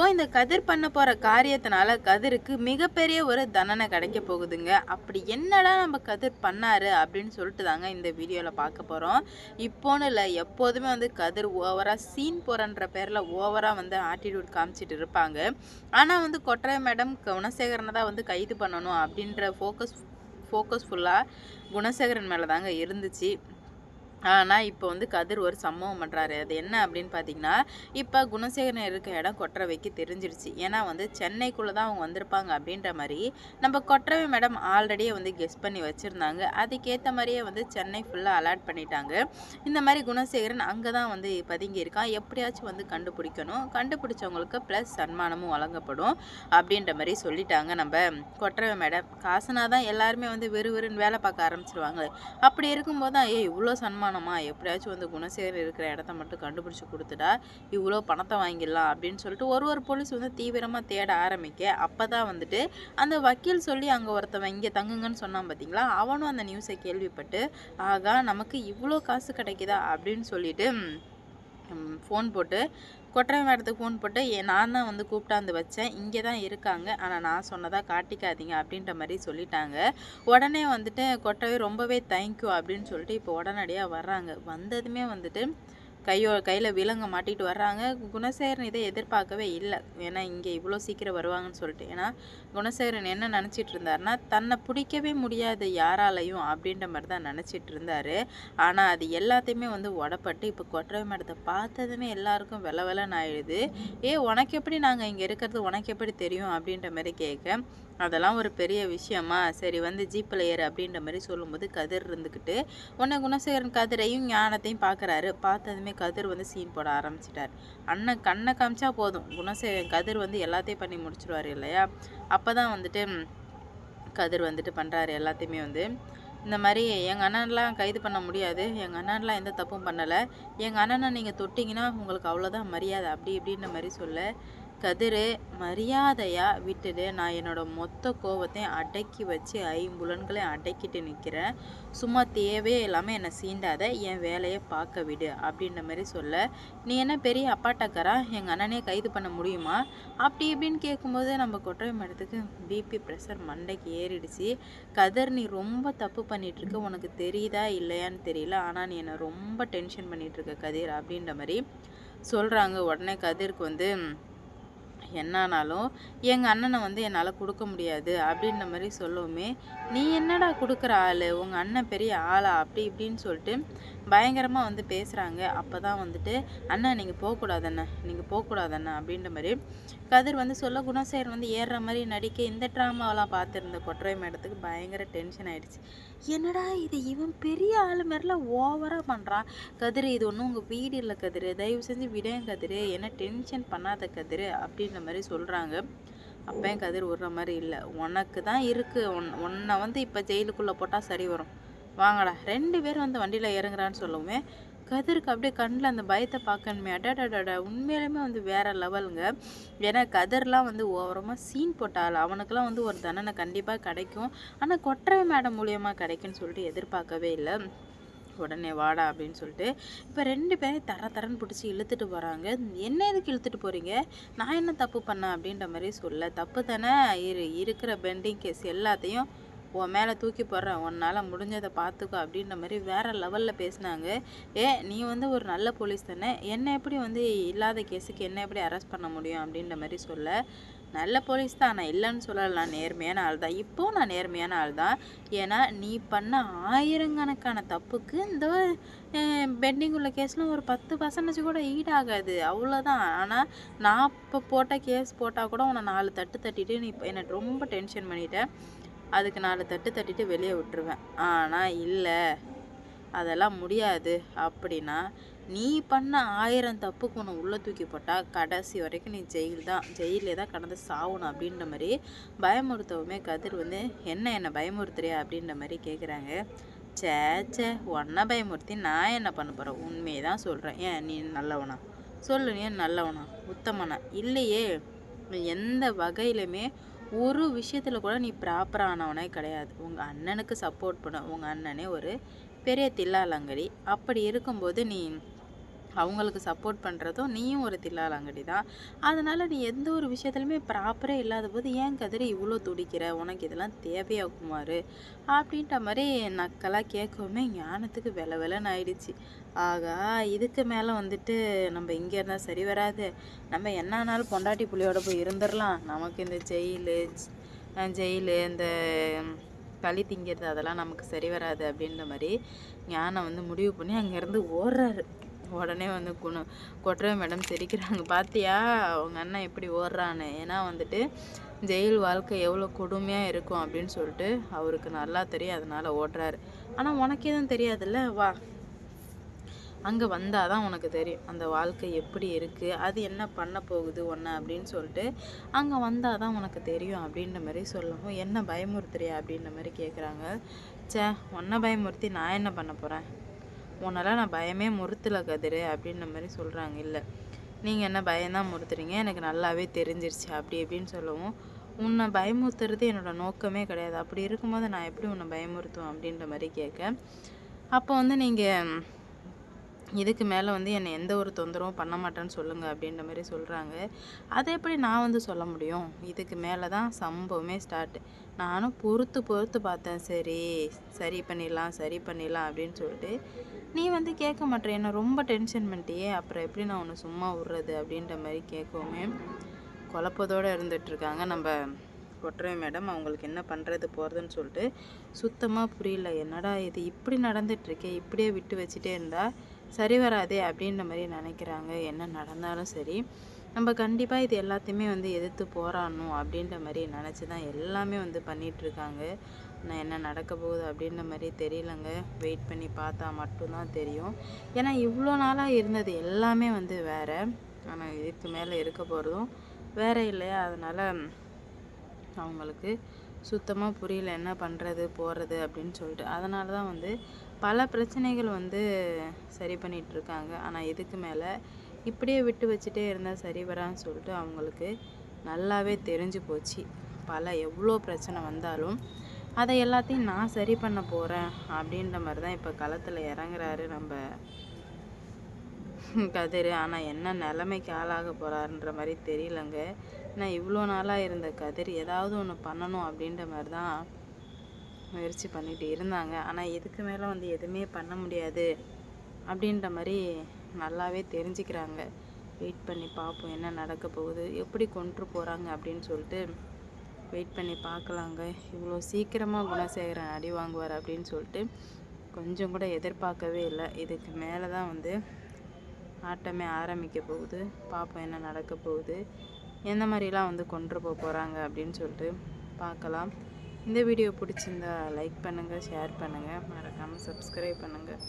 இப்போ இந்த கதிர் பண்ண போற காரியத்தினால கதிருக்கு மிகப்பெரிய ஒரு தண்டனை கிடைக்க போகுதுங்க. அப்படி என்னடா நம்ம கதிர் பண்ணாரு அப்படின்னு சொல்லிட்டு தாங்க இந்த வீடியோவில் பார்க்க போகிறோம் இப்போன்னு இல்லை எப்போதுமே வந்து கதிர் ஓவராக சீன் போகிறன்ற பேரில் ஓவராக வந்து ஆட்டிடியூட் காமிச்சிட்டு இருப்பாங்க. ஆனால் வந்து கொட்டரை மேடம் குணசேகரனை தான் வந்து கைது பண்ணணும் அப்படின்ற ஃபோக்கஸ் ஃபோக்கஸ் ஃபுல்லாக குணசேகரன் மேலே தாங்க இருந்துச்சு. ஆனால் இப்போ வந்து கதிர் ஒரு சம்பவம் பண்ணுறாரு அது என்ன அப்படின்னு பார்த்தீங்கன்னா இப்போ குணசேகரன் இருக்க இடம் கொற்றவைக்கு தெரிஞ்சிருச்சு. ஏன்னா வந்து சென்னைக்குள்ளே தான் அவங்க வந்திருப்பாங்க அப்படின்ற மாதிரி நம்ம கொற்றவை மேடம் ஆல்ரெடியே வந்து கெஸ் பண்ணி வச்சுருந்தாங்க. அதுக்கேற்ற மாதிரியே வந்து சென்னை ஃபுல்லாக அலாட் பண்ணிட்டாங்க. இந்த மாதிரி குணசேகரன் அங்கே தான் வந்து பதுங்கி இருக்கான். எப்படியாச்சும் வந்து கண்டுபிடிக்கணும். கண்டுபிடிச்சவங்களுக்கு ப்ளஸ் சன்மானமும் வழங்கப்படும் அப்படின்ற மாதிரி சொல்லிட்டாங்க நம்ம கொற்றவை மேடம். காசுனா தான் எல்லாருமே வந்து வெறுவெறுன்னு வேலை பார்க்க ஆரம்பிச்சிருவாங்க அப்படி இருக்கும்போது தான் ஏய் இவ்வளோ சன்மானம் எப்படியாச்சும் வந்து குணசேகர் இருக்கிற இடத்த மட்டும் கண்டுபிடிச்சி கொடுத்துட்டா இவ்வளோ பணத்தை வாங்கிடலாம் அப்படின்னு சொல்லிட்டு ஒரு ஒரு போலீஸ் வந்து தீவிரமாக தேட ஆரம்பிக்க அப்போ தான் வந்துட்டு அந்த வக்கீல் சொல்லி அங்கே ஒருத்தவன் இங்கே தங்குங்கன்னு சொன்னான் பார்த்தீங்களா அவனும் அந்த நியூஸை கேள்விப்பட்டு ஆகா நமக்கு இவ்வளோ காசு கிடைக்குதா? அப்படின்னு சொல்லிட்டு ஃபோன் போட்டு கொட்டரை மேடத்துக்கு ஃபோன் போட்டு நான் தான் வந்து கூப்பிட்டாந்து வச்சேன். இங்கே தான் இருக்காங்க. ஆனால் நான் சொன்னதாக காட்டிக்காதீங்க அப்படின்ற மாதிரி சொல்லிட்டாங்க. உடனே வந்துட்டு கொட்டவை ரொம்பவே தேங்க்யூ அப்படின்னு சொல்லிட்டு இப்போ உடனடியாக வர்றாங்க. வந்ததுமே வந்துட்டு கையோ கையில் விலங்க மாட்டிகிட்டு வர்றாங்க. குணசேகரன் இதை எதிர்பார்க்கவே இல்லை. ஏன்னா இங்கே இவ்வளோ சீக்கிரம் வருவாங்கன்னு சொல்லிட்டு. ஏன்னா குணசேகரன் என்ன நினச்சிட்டு இருந்தார்னா தன்னை பிடிக்கவே முடியாது யாராலையும் அப்படின்ற மாதிரி தான் நினச்சிட்டு இருந்தார். ஆனால் அது எல்லாத்தையுமே வந்து உடப்பட்டு இப்போ கொற்றவை மடத்தை பார்த்ததுமே எல்லாருக்கும் வெல வெலன்னு ஆயிடுது. ஏ உனக்கு எப்படி நாங்கள் இங்கே இருக்கிறது? உனக்கு எப்படி தெரியும்? அப்படின்ற மாதிரி கேட்க அதெல்லாம் ஒரு பெரிய விஷயமா? சரி வந்து ஜீப்பில் ஏறு அப்படின்ற மாதிரி சொல்லும்போது கதிர் இருந்துக்கிட்டு உன்னை குணசேகரன் கதிரையும் ஞானத்தையும் பார்க்குறாரு. பார்த்ததுமே கதிர் வந்து சீன் போட ஆரம்பிச்சிட்டார். அண்ணன் கண்ணை காமிச்சா போதும். குணசேகரன் கதிர் வந்து எல்லாத்தையும் பண்ணி முடிச்சிருவார் இல்லையா? அப்போ தான் வந்துட்டு கதிர் வந்துட்டு பண்ணுறாரு எல்லாத்தையுமே வந்து. இந்த மாதிரி எங்கள் அண்ணன்லாம் கைது பண்ண முடியாது. எங்கள் அண்ணன்லாம் எந்த தப்பும் பண்ணலை. எங்கள் அண்ணனை நீங்கள் தொட்டிங்கன்னா உங்களுக்கு அவ்வளோதான் மரியாதை. அப்படி இப்படின்ற மாதிரி சொல்ல. கதிர் மரியாதையாக விட்டுடு. நான் என்னோட மொத்த கோவத்தையும் அடக்கி வச்சு ஐம்புலன்களையும் அடக்கிட்டு நிற்கிறேன் சும்மா தேவையே இல்லாமல் என்னை சீண்டாத என் வேலையை பார்க்க விடு அப்படின்ற மாதிரி சொல்ல. நீ என்ன பெரிய அப்பாட்டக்காரா? எங்கள் அண்ணனே கைது பண்ண முடியுமா? அப்படி இப்படின்னு கேட்கும்போது நம்ம கொட்டை மேடத்துக்கு பிபி ப்ரெஷர் மண்டைக்கு ஏறிடுச்சு. கதிர் நீ ரொம்ப தப்பு பண்ணிகிட்ருக்க உனக்கு தெரியுதா இல்லையான்னு தெரியல. ஆனால் நீ என்னை ரொம்ப டென்ஷன் பண்ணிகிட்ருக்க கதிர் அப்படின்ற மாதிரி சொல்கிறாங்க உடனே கதிருக்கு வந்து என்னானாலும் எங்கள் அண்ணனை வந்து என்னால் கொடுக்க முடியாது அப்படின்ற மாதிரி சொல்லவுமே நீ என்னடா கொடுக்குற ஆள்? உங்கள் அண்ணன் பெரிய ஆளா? அப்படி இப்படின்னு சொல்லிட்டு பயங்கரமாக வந்து பேசுகிறாங்க அப்போ தான் வந்துட்டு அண்ணா நீங்கள் போகக்கூடாதண்ண நீங்கள் போகக்கூடாதண்ண அப்படின்ற மாதிரி கதிர் வந்து சொல்ல குணசேகர் வந்து ஏறுற மாதிரி நடிக்க இந்த ட்ராமாவெல்லாம் பார்த்துருந்த கொற்றை மேடத்துக்கு பயங்கர டென்ஷன் ஆகிடுச்சு என்னடா இது? இவன் பெரிய ஆள் மாதிரிலாம் ஓவராக பண்ணுறான் கதிர் இது ஒன்றும் உங்கள் வீடு இல்லை கதிர். தயவு செஞ்சு விடேன் கதிர். என்ன டென்ஷன் பண்ணாத கதிர் அப்படின்ற மாதிரி சொல்கிறாங்க அப்பயும் கதிர் விடுற மாதிரி இல்லை. உனக்கு தான் இருக்குது உன் உன்னை வந்து இப்போ ஜெயிலுக்குள்ளே போட்டால் சரி வரும். வாங்கடா. ரெண்டு பேரும் வந்து வண்டியில் இறங்குறான்னு சொல்லவுமே கதிருக்கு அப்படியே கண்ணில் அந்த பயத்தை பார்க்கணுமே. அடடடடா உண்மையிலுமே வந்து வேறு லெவலுங்க. ஏன்னா கதிர்லாம் வந்து ஓவரமாக சீன் போட்டாள்? அவனுக்கெல்லாம் வந்து ஒரு தண்டனை கண்டிப்பாக கிடைக்கும். ஆனால் கொட்டரை மேடம் மூலியமாக கிடைக்குன்னு சொல்லிட்டு எதிர்பார்க்கவே இல்லை. உடனே வாடா அப்படின்னு சொல்லிட்டு இப்போ ரெண்டு பேரும் தர தரன்னு பிடிச்சி இழுத்துட்டு போகிறாங்க என்ன எதுக்கு இழுத்துட்டு போகிறீங்க நான் என்ன தப்பு பண்ணேன் அப்படின்ற மாதிரி சொல்ல தப்பு தானே? இரு இருக்கிற பெண்டிங் கேஸ் எல்லாத்தையும் உன் மேலே தூக்கி போடுறேன். உன்னால் முடிஞ்சதை பார்த்துக்கோ அப்படின்ற மாதிரி வேறு லெவலில் பேசினாங்க. ஏ நீ வந்து ஒரு நல்ல போலீஸ் தானே? என்ன எப்படி வந்து இல்லாத கேஸுக்கு என்ன எப்படி அரெஸ்ட் பண்ண முடியும் அப்படின்ற மாதிரி சொல்ல நல்ல போலீஸ் தான். நான் இல்லைன்னு சொல்லலாம் நேர்மையான ஆள் தான். இப்போவும் நான் நேர்மையான ஆள் தான். ஏன்னா நீ பண்ண ஆயிரக்கணக்கான தப்புக்கு இந்த பெண்டிங் உள்ள கேஸில் ஒரு பத்து பர்சன்டேஜ் கூட ஈடாகாது. அவ்வளோதான் ஆனால் நான் இப்போ போட்ட கேஸ் போட்டால் கூட உன்னை நாலு தட்டு தட்டிட்டு நீ என்னை ரொம்ப டென்ஷன் பண்ணிட்டேன் அதுக்கு நாலு தட்டு தட்டிட்டு வெளியே விட்டுருவேன். ஆனால் இல்லை. அதெல்லாம் முடியாது. அப்படின்னா நீ பண்ண ஆயிரம் தப்புக்கு உன்னை உள்ளே தூக்கி போட்டால் கடைசி வரைக்கும் நீ ஜெயில் தான் ஜெயிலே தான் கடந்து சாகணும் அப்படின்ற மாதிரி பயமுறுத்தவுமே கதிர் வந்து என்ன என்னை பயமுறுத்துறியா? அப்படின்ற மாதிரி கேட்குறாங்க சே சே உன்னை பயமுறுத்தி நான் என்ன பண்ண போகிறேன் உண்மையை தான் சொல்கிறேன் ஏன் நீ நல்லவனா? சொல்லு நீ நல்லவனா? உத்தமனா? இல்லையே எந்த வகையிலுமே ஒரு விஷயத்தில் கூட நீ ப்ராப்பரானவனே கிடையாது. உங்கள் அண்ணனுக்கு சப்போர்ட் பண்ண. உங்கள் அண்ணனே ஒரு பெரிய தில்லாலங்கடி. அப்படி இருக்கும்போது நீ அவங்களுக்கு சப்போர்ட் பண்ணுறதும் நீயும் ஒரு தில்லாலங்கடி தான். அதனால் நீ எந்த ஒரு விஷயத்துலையுமே ப்ராப்பரே இல்லாத போது ஏன் கதிரி இவ்வளோ துடிக்கிற? உனக்கு இதெல்லாம் தேவையா குமார்? அப்படின்ற மாதிரி நக்கலாக கேட்கவுமே ஞானத்துக்கு வில விலன்னு ஆயிடுச்சு. ஆகா இதுக்கு மேலே வந்துட்டு நம்ம இங்கே இருந்தால் சரி வராது. நம்ம என்ன ஆனாலும் பொண்டாட்டி புள்ளியோட போய் இருந்துடலாம் நமக்கு இந்த ஜெயிலு ஜெயிலு இந்த களி திங்கிறது அதெல்லாம் நமக்கு சரி வராது அப்படின்ற மாதிரி ஞானம் வந்து முடிவு பண்ணி அங்கேருந்து ஓடுறாரு. உடனே வந்து குண கொட்டுற மேடம் சிரிக்கிறாங்க. பார்த்தியா அவங்க அண்ணன் எப்படி ஓடுறான்னு ஏன்னா வந்துட்டு ஜெயில் வாழ்க்கை எவ்வளோ கொடுமையாக இருக்கும் அப்படின்னு சொல்லிட்டு அவருக்கு நல்லா தெரியும் அதனால் ஓடுறாரு. ஆனால் உனக்கு எதுவும் தெரியாதுல்ல? வா. அங்கே வந்தால் தான் உனக்கு தெரியும் அந்த வாழ்க்கை எப்படி இருக்குது அது என்ன பண்ண போகுது ஒன்று அப்படின்னு சொல்லிட்டு. அங்கே வந்தால் தான் உனக்கு தெரியும் அப்படின்ற மாதிரி சொல்லவும் என்ன பயமுறுத்துறியா அப்படின்ற மாதிரி கேட்குறாங்க சே உன்னை பயமுறுத்தி நான் என்ன பண்ண போகிறேன் உன்னெல்லாம் நான் பயமே முறுத்தலை கதிர் அப்படின்ற மாதிரி சொல்கிறாங்க இல்லை. நீங்கள் என்ன பயம்தான் முறுத்துறீங்க? எனக்கு நல்லாவே தெரிஞ்சிருச்சு. அப்படி இப்படின்னு சொல்லவும் உன்னை பயமுறுத்துறது என்னோட நோக்கமே கிடையாது. அப்படி இருக்கும்போது நான் எப்படி உன்னை பயமுறுத்துவேன் அப்படின்ற மாதிரி கேட்க. அப்போ வந்து நீங்கள் இதுக்கு மேலே வந்து என்னை எந்த ஒரு தொந்தரவும் பண்ண மாட்டேன்னு சொல்லுங்கள் அப்படின்ற மாதிரி சொல்கிறாங்க அதை எப்படி நான் வந்து சொல்ல முடியும்? இதுக்கு மேலே தான் சம்பவமே ஸ்டார்ட் நானும் பொறுத்து பொறுத்து பார்த்தேன். சரி சரி பண்ணிடலாம் சரி பண்ணிடலாம் அப்படின்னு சொல்லிட்டு நீ வந்து கேட்க மாட்டேன் என்ன ரொம்ப டென்ஷன் பண்ணிட்டியே அப்புறம் எப்படி நான் உன்னை சும்மா விட்றது அப்படின்ற மாதிரி கேட்கவுமே குழப்பத்தோடு இருந்துகிட்ருக்காங்க நம்ம கொட்டுறேன் மேடம் அவங்களுக்கு என்ன பண்ணுறது போகிறதுன்னு சொல்லிட்டு சுத்தமாக புரியல. என்னடா இது இப்படி நடந்துகிட்ருக்கே இப்படியே விட்டு வச்சுட்டே இருந்தால் சரி வராதே அப்படின்ற மாதிரி நினைக்கிறாங்க. என்ன நடந்தாலும் சரி நம்ம கண்டிப்பாக இது எல்லாத்தையுமே வந்து எதிர்த்து போராடணும் அப்படின்ற மாதிரி நினச்சி தான் எல்லாமே வந்து பண்ணிகிட்ருக்காங்க நான் என்ன நடக்க போகுது அப்படின்ற மாதிரி தெரியலங்க. வெயிட் பண்ணி பார்த்தா மட்டும்தான் தெரியும். ஏன்னா இவ்வளோ நாளாக இருந்தது எல்லாமே வந்து வேறு. ஆனால் இதுக்கு மேலே இருக்க போகிறதும் வேறு இல்லையா? அதனால் அவங்களுக்கு சுத்தமாக புரியல என்ன பண்ணுறது போகிறது அப்படின்னு சொல்லிட்டு. அதனால தான் வந்து பல பிரச்சனைகள் வந்து சரி பண்ணிகிட்ருக்காங்க ஆனால் இதுக்கு மேலே இப்படியே விட்டு வச்சுட்டே இருந்தால் சரி வரான்னு சொல்லிட்டு அவங்களுக்கு நல்லாவே தெரிஞ்சு போச்சு. பல எவ்வளோ பிரச்சனை வந்தாலும் அதை எல்லாத்தையும் நான் சரி பண்ண போகிறேன் அப்படின்ற மாதிரி தான் இப்போ களத்தில் இறங்குறாரு நம்ம கதிர். ஆனால் என்ன நிலைமைக்கு ஆளாக போகிறாருன்ற மாதிரி தெரியலங்க. நான் இவ்வளோ நாளாக இருந்த கதிர் ஏதாவது ஒன்று பண்ணணும் அப்படின்ற மாதிரி தான் முயற்சி பண்ணிகிட்டு இருந்தாங்க. ஆனால் இதுக்கு மேலே வந்து எதுவுமே பண்ண முடியாது அப்படின்ற மாதிரி நல்லாவே தெரிஞ்சுக்கிறாங்க. வெயிட் பண்ணி பார்ப்போம் என்ன நடக்க போகுது. எப்படி கொண்டு போகிறாங்க அப்படின்னு சொல்லிட்டு வெயிட் பண்ணி பார்க்கலாங்க. இவ்வளோ சீக்கிரமாக குணசேகரன் அடி வாங்குவார் அப்படின்னு சொல்லிட்டு கொஞ்சம் கூட எதிர்பார்க்கவே இல்லை. இதுக்கு மேலே தான் வந்து ஆட்டமே ஆரம்பிக்க போகுது. பார்ப்போம் என்ன நடக்க போகுது. எந்த மாதிரிலாம் வந்து கொண்டு போக போகிறாங்க அப்படின்னு சொல்லிட்டு பார்க்கலாம். இந்த வீடியோ பிடிச்சிருந்தா லைக் பண்ணுங்கள் ஷேர் பண்ணுங்கள் மறக்காமல் சப்ஸ்கிரைப் பண்ணுங்கள்